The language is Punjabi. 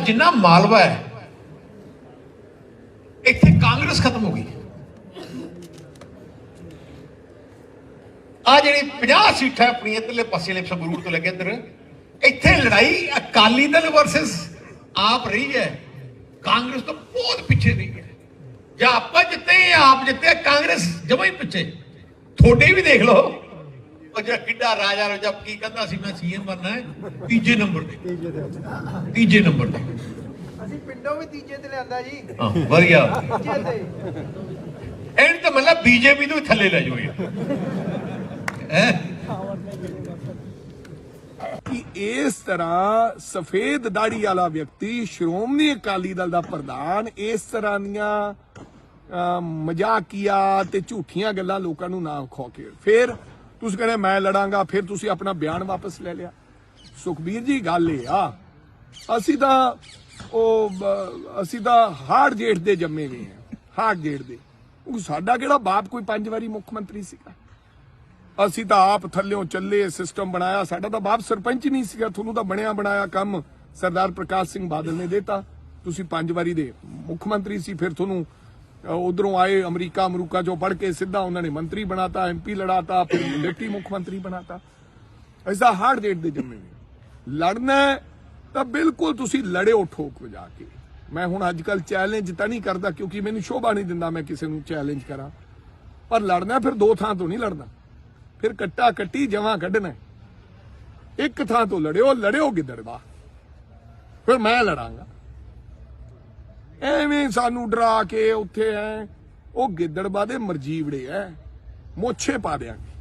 ਜਿੰਨਾ ਮਾਲਵਾ ਹੈ, ਇੱਥੇ ਕਾਂਗਰਸ ਖਤਮ ਹੋ ਗਈ। ਆ ਜਿਹੜੀ 50 ਸੀਟਾਂ ਆਪਣੀ ਇੱਧਰਲੇ ਪਾਸੇ ਵਾਲੇ ਸੰਗਰੂਰ ਤੋਂ ਲੱਗੇ ਕੇ ਇੱਧਰ, ਇੱਥੇ ਲੜਾਈ ਅਕਾਲੀ ਦਲ ਵਰਸਸ ਆਪ ਰਹੀ ਹੈ। ਕਾਂਗਰਸ ਤੋਂ ਬਹੁਤ ਪਿੱਛੇ ਰਹੀ ਹੈ। ਜਾਂ ਆਪਾਂ ਜਿੱਤੇ ਜਾਂ ਆਪ ਜਿੱਤੇ, ਕਾਂਗਰਸ ਜਮਾਂ ਹੀ ਪਿੱਛੇ। ਤੁਹਾਡੇ ਵੀ ਦੇਖ ਲਓ। ਉਹ ਜਿਹੜਾ ਕਿੱਡਾ ਰਾਜਾ ਰੋਜਾ ਕੀ ਕਹਿੰਦਾ ਸੀ ਮੈਂ ਸੀਐਮ ਬਣਨਾ ਹੈ ਤੀਜੇ ਨੰਬਰ ਤੇ। ਤੀਜੇ ਨੰਬਰ ਤੇ। ਅਸੀਂ ਪਿੰਡੋਂ ਵੀ ਤੀਜੇ ਤੇ ਲਿਆਂਦਾ ਜੀ। ਹਾਂ ਵਧੀਆ। ਤੀਜੇ ਤੇ। ਐਂਡ ਤਾਂ ਮਤਲਬ ਬੀਜੇਪੀ ਨੂੰ ਵੀ ਥੱਲੇ ਲੈ ਜਾਓ ਹੈ? ਕਿ ਇਸ ਤਰ੍ਹਾਂ ਸਫੇਦ ਦਾੜੀ ਵਾਲਾ ਵਿਅਕਤੀ ਸ਼੍ਰੋਮਣੀ ਅਕਾਲੀ ਦਲ ਦਾ ਪ੍ਰਧਾਨ ਇਸ ਤਰ੍ਹਾਂ ਦੀਆਂ ਮਜ਼ਾਕੀਆ ਤੇ ਝੂਠੀਆਂ ਗੱਲਾਂ ਲੋਕਾਂ ਨੂੰ ਨਾ ਖੋਕੇ। ਫਿਰ ਤੁਸੀਂ ਕਹਿੰਦੇ ਮੈਂ ਲੜਾਂਗਾ, ਫਿਰ ਤੁਸੀਂ ਆਪਣਾ ਬਿਆਨ ਵਾਪਸ ਲੈ ਲਿਆ। ਸੁਖਬੀਰ ਜੀ, ਗੱਲ ਇਹ ਆ, ਅਸੀਂ ਤਾਂ ਉਹ, ਅਸੀਂ ਤਾਂ ਹਾਰਡ ਜੇਠ ਦੇ ਜੰਮੇ ਹੋਏ ਹਾਂ ਹਾਰਡ ਜੇਠ ਦੇ। ਉਹ ਸਾਡਾ ਕਿਹੜਾ ਬਾਪ ਕੋਈ ਪੰਜ ਵਾਰੀ ਮੁੱਖ ਮੰਤਰੀ ਸੀਗਾ? ਅਸੀਂ ਤਾਂ ਆਪ ਥੱਲਿਓਂ ਚੱਲੇ ਸਿਸਟਮ ਬਣਾਇਆ, ਸਾਡਾ ਤਾਂ ਬਾਪ ਸਰਪੰਚ ਨਹੀਂ ਸੀਗਾ, ਤੁਹਾਨੂੰ ਤਾਂ ਬਣਿਆ ਬਣਾਇਆ ਕੰਮ। ਸਰਦਾਰ ਪ੍ਰਕਾਸ਼ ਸਿੰਘ ਬਾਦਲ ਨੇ ਦਿੱਤਾ। ਤੁਸੀਂ ਪੰਜ ਵਾਰੀ ਦੇ ਮੁੱਖ ਮੰਤਰੀ ਸੀ, ਫਿਰ ਤੁਹਾਨੂੰ ਉਧਰੋਂ ਆਏ ਅਮਰੀਕਾ ਅਮਰੂਕਾ ਚੋਂ ਪੜ ਕੇ ਸਿੱਧਾ ਉਹਨਾਂ ਨੇ ਮੰਤਰੀ ਬਣਾਤਾ ਐਮਪੀ ਲੜਾਤਾ, ਫਿਰ ਡਿਪਟੀ ਮੁੱਖ ਮੰਤਰੀ ਬਣਾਤਾ। ਐਸਾ ਹਾਰਡ ਡੇਟ ਦੇ ਜੰਮੇ ਨੇ। ਲੜਨਾ ਤਾਂ ਬਿਲਕੁਲ ਤੁਸੀਂ ਲੜਿਓ ਠੋਕ ਵਜਾ ਕੇ। ਮੈਂ ਹੁਣ ਅੱਜ ਕੱਲ ਚੈਲੰਜ ਤਾਂ ਨਹੀਂ ਕਰਦਾ ਕਿਉਂਕਿ ਮੈਨੂੰ ਸ਼ੋਭਾ ਨਹੀਂ ਦਿੰਦਾ ਮੈਂ ਕਿਸੇ ਨੂੰ ਚੈਲੰਜ ਕਰਾਂ। ਪਰ ਲੜਨਾ ਫਿਰ ਦੋ ਥਾਂ ਤੋਂ ਨਹੀਂ ਲੜਨਾ। ਫਿਰ ਕੱਟਾ ਕੱਟੀ ਜਮਾਂ ਕੱਢਣਾ ਹੈ। ਇੱਕ ਥਾਂ ਤੋਂ ਲੜਿਓ ਲੜਿਓ ਗਿੱਦੜਵਾ ਫਿਰ ਮੈਂ ਲੜਾਂਗਾ। ਐਵੇਂ ਸਾਨੂੰ ਡਰਾ ਕੇ ਉੱਥੇ ਐ। ਉਹ ਗਿੱਦੜਵਾ ਦੇ ਮਰਜੀਵੜੇ ਐ। ਮੋਛੇ ਪਾ ਦਿਆਂਗੇ।